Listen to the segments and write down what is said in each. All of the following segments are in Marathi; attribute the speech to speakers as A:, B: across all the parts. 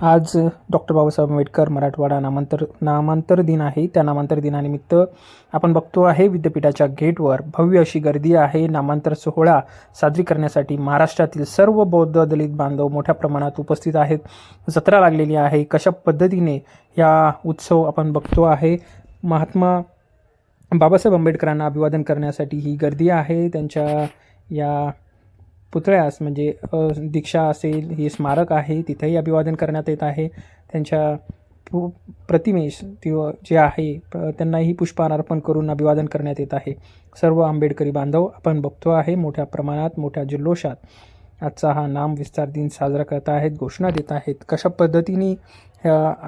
A: आज डॉक्टर बाबासाहेब आंबेडकर मराठवाडा नामांतर नामांतर दिन आहे. त्या नामांतर दिनानिमित्त आपण बघतो आहे विद्यापीठाच्या गेटवर भव्य अशी गर्दी आहे. नामांतर सोहळा साजरी करण्यासाठी महाराष्ट्रातील सर्व बौद्ध दलित बांधव मोठ्या प्रमाणात उपस्थित आहेत. जत्रा लागलेली आहे. कशा पद्धतीने या उत्सव आपण बघतो आहे? महात्मा बाबासाहेब आंबेडकरांना अभिवादन करण्यासाठी ही गर्दी आहे. त्यांच्या या पुतळ्यास म्हणजे दीक्षा असेल हे स्मारक आहे तिथेही अभिवादन करण्यात येत आहे. त्यांच्या पु प्रतिमेस किंवा जे आहे प- त्यांनाही पुष्पहार अर्पण करून अभिवादन करण्यात येत आहे. सर्व आंबेडकरी बांधव आपण बघतो आहे मोठ्या प्रमाणात मोठ्या जल्लोषात. आजचा हा नाम विस्तार दिन साजरा करत आहेत घोषणा देत आहेत. कशा पद्धतीने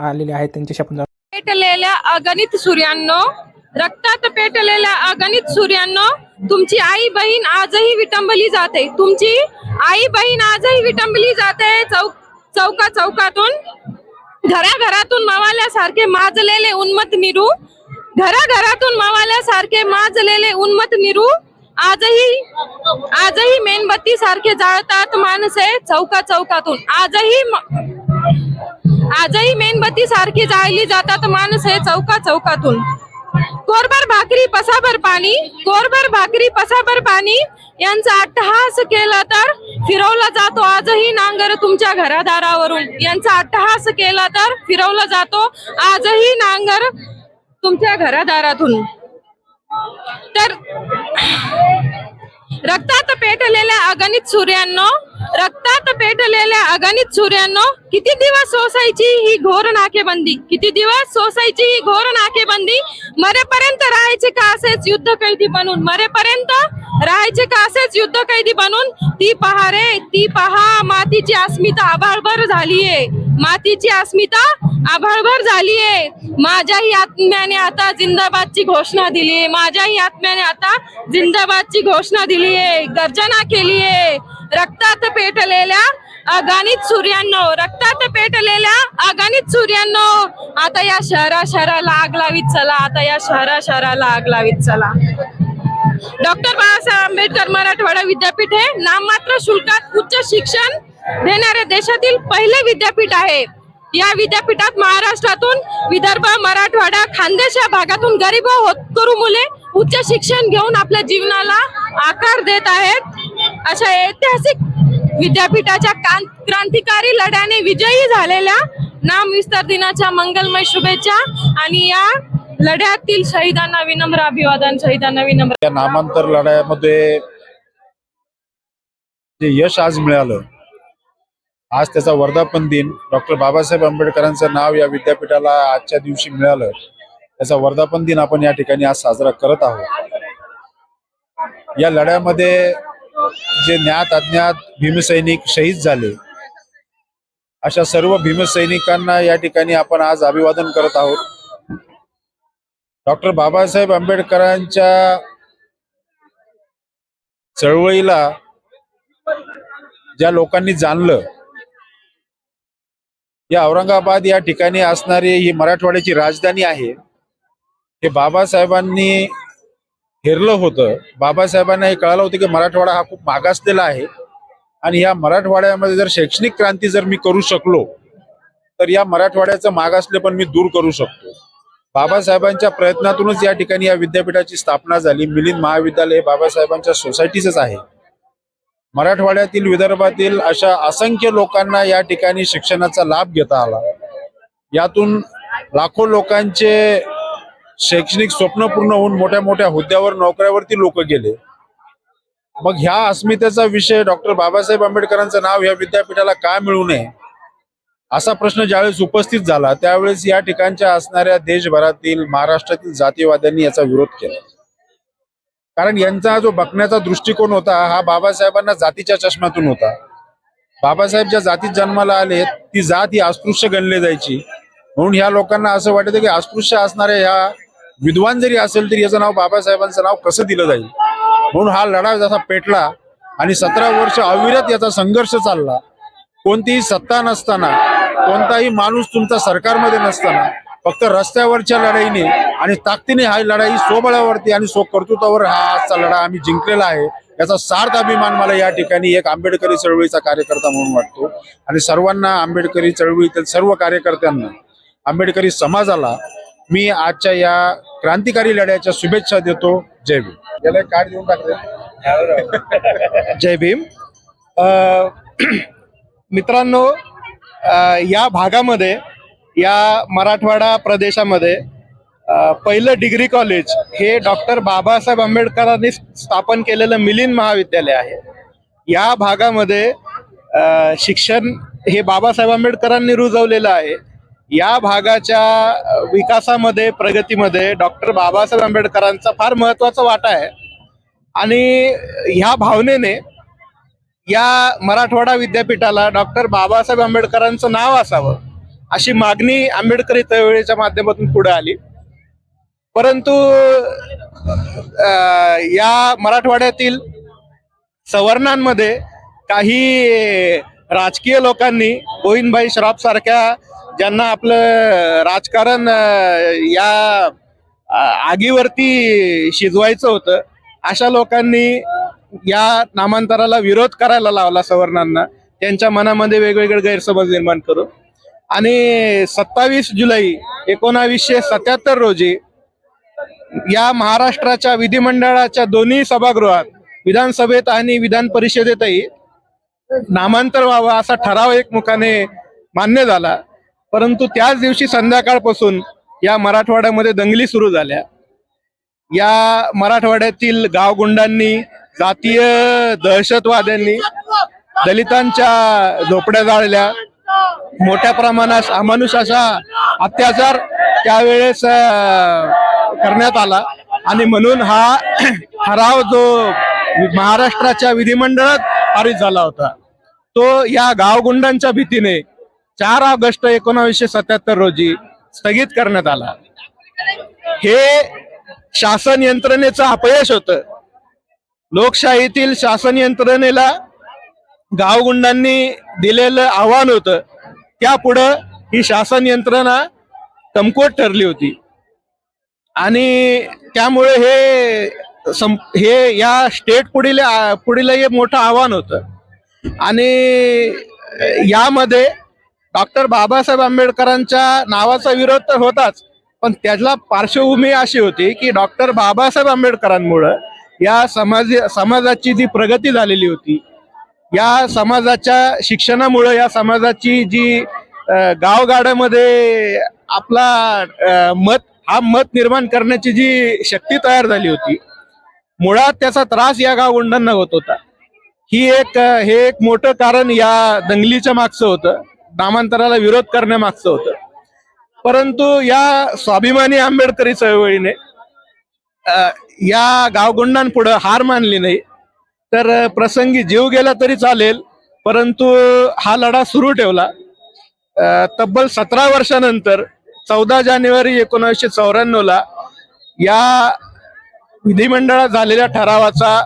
A: आलेले आहेत त्यांच्याशी आपण
B: पेटलेल्या अगणित सूर्यांनो रक्तात पेटलेल्या अगणित सूर्यांनो तुमची आई बहीण आजही विटंबली जाते. तुमची आई बहीण आजही विटंबली जाते चौक चौका चौकातून. घराघरातून मावाल्यासारखे माजलेले उन्मत निरू. घराघरातून मावाल्यासारखे माजलेले उन्मत निरू. आजही आजही मेणबत्ती सारखे जाळतात माणसे चौका चौकातून. आजही आजही मेणबत्ती सारखी जाळली जातात माणसे चौका चौकातून. कोरभर भाकरी पसाभर पाणी. कोरभर भाकरी पसाभर पाणी यांचा अट्टहास केला तर फिरवला जातो. आजही नांगर तुमच्या घरादारावरून. यांचा अट्टहास केला तर फिरवला जातो. आजही नांगर तुमच्या घरादारातून. तर रक्तात पेटलेल्या अगणित सूर्यांनो रक्तात पेटलेल्या अगणित सूर्यांनो किती दिवस सोसायची ही घोर नाकेबंदी? किती दिवस सोसायची ही घोर नाकेबंदी? मरेपर्यंत राहायचे का असेच युद्ध कैदी बनून? मरेपर्यंत राहायचे का असेच युद्ध कैदी बनून? ती पहा रे ती पहा मातीची अस्मिता आभाळभर झालीये. मातीची अस्मिता आभाळभर झालीये. माझ्याही आत्म्याने आता जिंदाबादची घोषणा दिलीये. माझ्याही आत्म्याने आता जिंदाबादची घोषणा दिलीये. गर्जना केलीये. रक्तात पेटलेल्या अगणित सूर्यांनो रक्तात पेटलेल्या अगणित सूर्यांनो. आता या शहरा शहराला आग लावीत चला आता या शहरा शहराला आग लावीत चला. डॉक्टर बाबासाहेब आंबेडकर मराठवाडा विद्यापीठ हे नाममात्र शुल्कात उच्च शिक्षण देणारे देशातील पहिले विद्यापीठ आहे. या विद्यापीठात महाराष्ट्रातून विदर्भ मराठवाडा खानदेश या भागातून गरीब होत होतकरू मुले उच्च शिक्षण घेऊन आपल्या जीवनाला आकार देत आहेत. अशा ऐतिहासिक विद्यापीठाच्या क्रांतिकारी लढ्याने विजयी झालेल्या नाम विस्तार दिनाच्या मंगलमय शुभेच्छा. आणि या लढ्यातील शहीदांना विनम्र अभिवादन शहीदांना विनम्र
C: या नामांतर लढ्यामध्ये जे यश आज मिळालं आज त्याचा वर्धापन दिन. डॉक्टर बाबासाहेब आंबेडकरांचं नाव या विद्यापीठाला आजच्या दिवशी मिळालं. त्याचा वर्धापन दिन आपण या ठिकाणी आज साजरा करत आहोत. या लढ्यामध्ये जे ज्ञात अज्ञात भीमसैनिक शहीद झाले अशा सर्व भीमसैनिकांना या ठिकाणी आपण आज अभिवादन करत आहोत. डॉक्टर बाबासाहेब आंबेडकरांच्या चळवळीला ज्या लोकांनी जाणलं या औरंगाबाद या ठिकाणी असणारी ही मराठवाड्याची राजधानी आहे. हे बाबासाहेबांनी हेरलं होतं. बाबासाहेबांना हे कळालं होतं की मराठवाडा हा खूप मागासलेला आहे. आणि या मराठवाड्यामध्ये जर शैक्षणिक क्रांती जर मी करू शकलो तर या मराठवाड्याचं मागासले पण मी दूर करू शकतो. बाबासाहेबांच्या प्रयत्नातूनच या ठिकाणी या विद्यापीठाची स्थापना झाली. मिलिंद महाविद्यालय हे बाबासाहेबांच्या सोसायटीच आहे. मराठवाड्यातील विदर्भातील अशा असंख्य लोकांना या ठिकाणी शिक्षणाचा लाभ घेता आला. यातून लाखो लोकांचे शैक्षणिक स्वप्न पूर्ण होऊन मोठ्या मोठ्या हुद्द्यावर नोकऱ्यावरती लोक गेले. मग ह्या अस्मितेचा विषय डॉक्टर बाबासाहेब आंबेडकरांचं नाव या विद्यापीठाला का मिळू नये? असा प्रश्न ज्यावेळेस उपस्थित झाला त्यावेळेस या ठिकाणच्या असणाऱ्या देशभरातील महाराष्ट्रातील जातीवाद्यांनी याचा विरोध केला. कारण यांचा जो बघण्याचा दृष्टिकोन होता हा बाबासाहेबांना जातीच्या चष्म्यातून होता. बाबासाहेब ज्या जातीत जन्माला आले ती जात ही अस्पृश्य गणली जायची. म्हणून ह्या लोकांना असं वाटतं की अस्पृश्य असणाऱ्या ह्या विद्वान जरी असेल तरी याचं नाव बाबासाहेबांचं नाव कसं दिलं जाईल? म्हणून हा लढा जसा पेटला आणि सतरा वर्ष अविरत याचा संघर्ष चालला कोणतीही सत्ता नसताना कोणताही माणूस तुमचा सरकारमध्ये नसताना फक्त रस्त्यावरच्या लढाईने आणि ताकदीने हा लढाई स्वबळावरती आणि स्वकर्तृत्वावर हा आजचा लढा आम्ही जिंकलेला आहे. याचा सार्थ अभिमान मला या ठिकाणी एक आंबेडकरी चळवळीचा कार्यकर्ता म्हणून वाटतो. आणि सर्वांना आंबेडकरी चळवळीतील सर्व कार्यकर्त्यांना आंबेडकरी समाजाला मी आजच्या या क्रांतिकारी लढ्याच्या शुभेच्छा देतो. जय भीम. कार्ड देऊन टाकले
D: जय भीम. मित्रांनो या भागामध्ये या मराठवाडा प्रदेशामध्ये पहिलं डिग्री कॉलेज हे डॉक्टर बाबासाहेब आंबेडकरांनी स्थापन केलेलं मिलिंद महाविद्यालय आहे. या भागामध्ये शिक्षण हे बाबासाहेब आंबेडकरांनी रुजवलेलं आहे. या भागाच्या विकासामध्ये प्रगतीमध्ये डॉक्टर बाबासाहेब आंबेडकरांचा फार महत्त्वाचा वाटा आहे. आणि ह्या भावनेने या मराठवाडा विद्यापीठाला डॉक्टर बाबासाहेब आंबेडकरांचं नाव असावं अशी मागणी आंबेडकरी चळवळीच्या माध्यमातून पुढे आली. परंतु या मराठवाड्यातील सवर्णांमध्ये काही राजकीय लोकांनी गोविंदभाई श्रॉफ सारख्या ज्यांना आपलं राजकारण या आगीवरती शिजवायचं होतं अशा लोकांनी या नामांतराला विरोध करायला लावला सवर्णांना. त्यांच्या मनामध्ये वेगवेगळे गैरसमज निर्माण करून. आणि सत्तावीस जुलै एकोणावीसशे सत्याहत्तर रोजी या महाराष्ट्राच्या विधिमंडळाच्या दोन्ही सभागृहात विधानसभेत आणि विधान परिषदेतही नामांतर व्हावं असा ठराव एकमुखाने मान्य झाला. परंतु त्याच दिवशी संध्याकाळपासून या मराठवाड्यामध्ये दंगली सुरू झाल्या. या मराठवाड्यातील गावगुंडांनी जातीय दहशतवाद्यांनी दलितांच्या झोपड्या जाळल्या. मोठ्या प्रमाणात अमानुष असा अत्याचार त्यावेळेस करण्यात आला. आणि म्हणून हा ठराव जो महाराष्ट्राच्या विधिमंडळात पारित झाला होता तो या गावगुंडांच्या भीतीने चार ऑगस्ट एकोणावीसशे सत्याहत्तर रोजी स्थगित करण्यात आला. हे शासन यंत्रणेचं अपयश होत. लोकशाहीतील शासन यंत्रणेला गावगुंडांनी दिलेलं आव्हान होतं. त्यापुढं ही शासन यंत्रणा कमकुवत ठरली होती. आणि त्यामुळे हे सं हे या स्टेट पुढील पुढील हे मोठं आव्हान होतं. आणि यामध्ये डॉक्टर बाबासाहेब आंबेडकरांच्या नावाचा विरोध तर होताच पण त्याला पार्श्वभूमी अशी होती की डॉक्टर बाबासाहेब आंबेडकरांमुळं या समाज समाजाची जी प्रगती झालेली होती या समाजाच्या शिक्षणामुळं या समाजाची जी गावगाड्यामध्ये आपला मत हा मत निर्माण करण्याची जी शक्ती तयार झाली होती मुळात त्याचा त्रास या गावगुंडांना होत होता. ही एक हे एक मोठं कारण या दंगलीच्या मागचं होतं. नामांतराला विरोध करण्यामागचं होतं. परंतु या स्वाभिमानी आंबेडकरी चळवळीने या गावगुंडांपुढं हार मानली नाही. तर प्रसंगी जीव गेला तरी चालेल परंतु हा लढा सुरू ठेवला. तब्बल सतरा वर्षानंतर चौदा जानेवारी एकोणीसशे चौऱ्याण्णव ला या विधिमंडळात झालेल्या ठरावाचा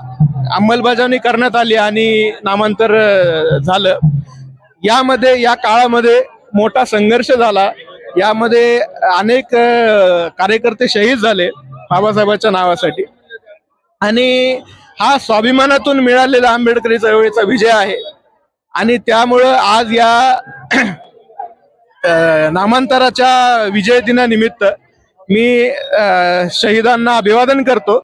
D: अंमलबजावणी करण्यात आली आणि नामांतर झालं. यामध्ये या काळामध्ये मोठा संघर्ष झाला. यामध्ये अनेक कार्यकर्ते शहीद झाले बाबासाहेबांच्या नावासाठी. आणि हा स्वाभिमानातून मिळालेला आंबेडकरी चळवळीचा विजय आहे. आणि त्यामुळं आज या नामांतराच्या विजय दिनानिमित्त मी शहीदांना अभिवादन करतो.